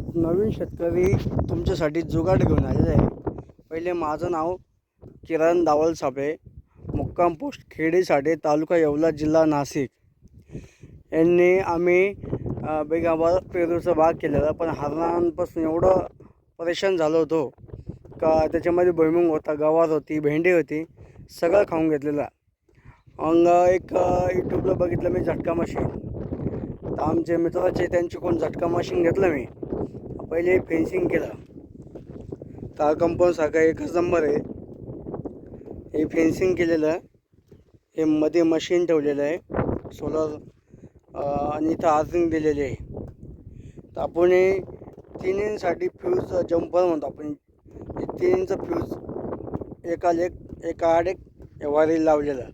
एक नवीन शेतकरी तुमच्यासाठी जुगाड घेऊन आलेला आहे. पहिले माझं नाव किरण दावल साबळे मुक्काम पोस्ट खेडीसाठे तालुका येवला जिल्हा नाशिक. यांनी आम्ही बेगाबा पेरूचा बाग केलेला पण हरणांपासून एवढं परेशान झालो होतो का त्याच्यामध्ये भुईमुंग होता गवार होती भेंडी होती सगळं खाऊन घेतलेला. मग एक यूट्यूबला बघितलं मी झटका मशीन. तर आमचे मित्राचे त्यांची कोण झटका मशीन घेतलं मी पहिले फेन्सिंग केलं. तर कंपाऊंड सारखा एकच नंबर आहे. हे फेन्सिंग केलेलं हे मध्ये मशीन ठेवलेलं आहे. सोलर आणि इथं आर्थिंग दिलेली आहे. तर आपण हे तिन्हींसाठी फ्यूज जम्पर म्हणतो आपण. हे तिन्हींचं फ्यूज एका लेक एका आड एक वारीला लावलेलं.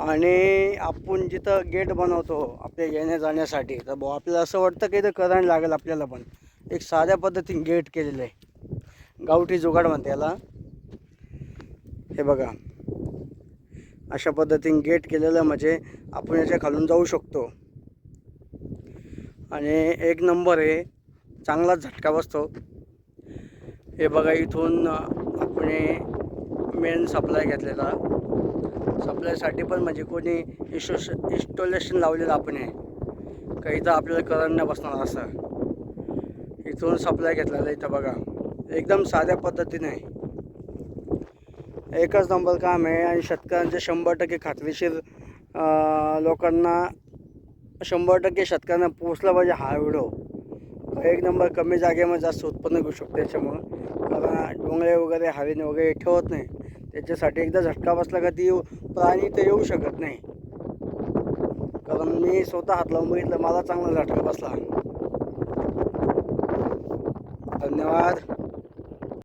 आणि आपण जिथं गेट बनवतो आपल्या येण्या जाण्यासाठी तर भाऊ आपल्याला असं वाटतं की इथं करंट लागेल आपल्याला पण. एक साध्या पद्धतीने गेट केलेलं आहे. गावठी जुगाड म्हणते याला. हे बघा. अशा पद्धतीने गेट केलेलं म्हणजे आपण याच्या खालून जाऊ शकतो. आणि एक नंबर आहे चांगलाच झटका बसतो. हे बघा इथून आपण मेन सप्लाय घेतलेला. सप्लायसाठी पण म्हणजे कोणी इशोश इन्स्टॉलेशन लावलेलं आपण आहे. काही तर आपल्याला करंट नाही बसणार असं. इथून सप्लाय घेतलेला इथं बघा. एकदम साध्या पद्धतीने. एकच नंबर काम आहे आणि शेतकऱ्यांचे शंभर टक्के खात्रीशीर लोकांना शंभर टक्के शेतकऱ्यांना पोचला पाहिजे हा व्हिडिओ. एक नंबर कमी जागेमध्ये जास्त उत्पन्न घेऊ शकतो त्याच्यामुळं कारण डोंगळे वगैरे हरिण वगैरे ठेवत नाही. त्याच्यासाठी एकदा झटका बसला का ती येऊ- प्राणी तर येऊ शकत नाही. कारण मी स्वतः हात लावून बघितलं मला चांगला झटका बसला. धन्यवाद.